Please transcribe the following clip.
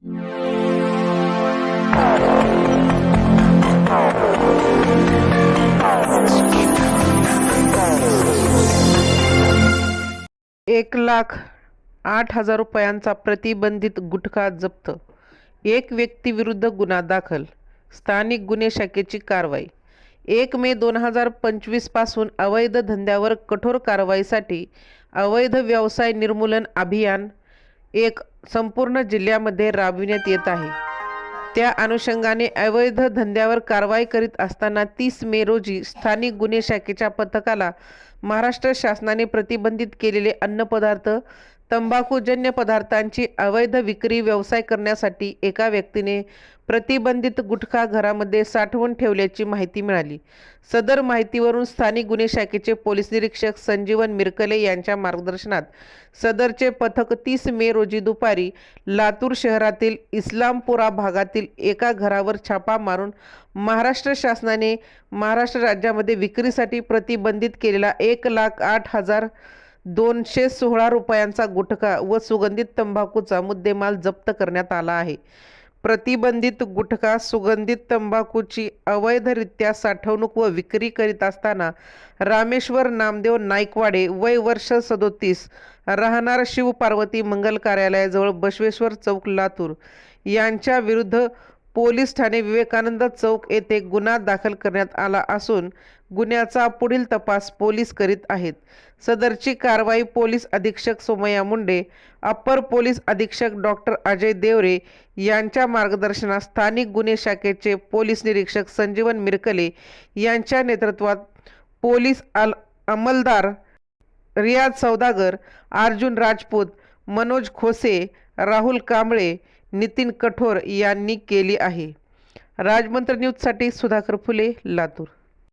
एक लाख आठ हजार रुपयांचा प्रतिबंधित गुटखा जप्त. एक व्यक्तीविरुद्ध गुन्हा दाखल. स्थानिक गुन्हे शाखेची कारवाई. एक मे दोन हजार पंचवीसपासून अवैध धंद्यावर कठोर कारवाईसाठी अवैध व्यवसाय निर्मूलन अभियान एक संपूर्ण जिल्ह्यामध्ये राबविण्यात येत आहे. त्या अनुषंगाने अवैध धंद्यावर कारवाई करीत असताना तीस मे रोजी स्थानिक गुन्हे शाखेच्या पथकाला महाराष्ट्र शासनाने प्रतिबंधित केलेले अन्नपदार्थ तंबाखूजन्य पदार्थांची अवैध विक्री व्यवसाय करण्यासाठी एका व्यक्तीने प्रतिबंधित गुटखा घरामध्ये साठवून ठेवल्याची माहिती मिळाली. सदर माहितीवरून स्थानिक गुन्हे शाखेचे पोलीस निरीक्षक संजीवन मिरकले यांच्या मार्गदर्शनात सदरचे पथक तीस मे रोजी दुपारी लातूर शहरातील इस्लामपुरा भागातील एका घरावर छापा मारून महाराष्ट्र शासनाने महाराष्ट्र राज्यामध्ये विक्रीसाठी प्रतिबंधित केलेला एक लाख आठ हजार दोनशे सोळा रुपयांचा गुटखा व सुगंधित तंबाखूचा मुद्देमाल जप्त करण्यात आला आहे. प्रतिबंधित गुटखा सुगंधित तंबाखूची अवैधरित्या साठवणूक व विक्री करीत असताना रामेश्वर नामदेव नाईकवाडे वय वर्ष सदोतीस राहणार शिवपार्वती मंगल कार्यालयाजवळ बसवेश्वर चौक लातूर यांच्या विरुद्ध पोलीस ठाणे विवेकानंद चौक येथे गुन्हा दाखल करण्यात आला असून गुन्ह्याचा पुढील तपास पोलीस करीत आहेत. सदरची कारवाई पोलीस अधीक्षक सोमय्या मुंडे अप्पर पोलीस अधीक्षक डॉक्टर अजय देवरे यांच्या मार्गदर्शनात स्थानिक गुन्हे शाखेचे पोलीस निरीक्षक संजीवन मिरकले यांच्या नेतृत्वात पोलीस अल अंमलदार रियाज सौदागर अर्जुन राजपूत मनोज खोसे राहुल कांबळे नितीन कठोर यांनी केली आहे. राजमंत्र न्यूजसाठी सुधाकर फुले लातूर.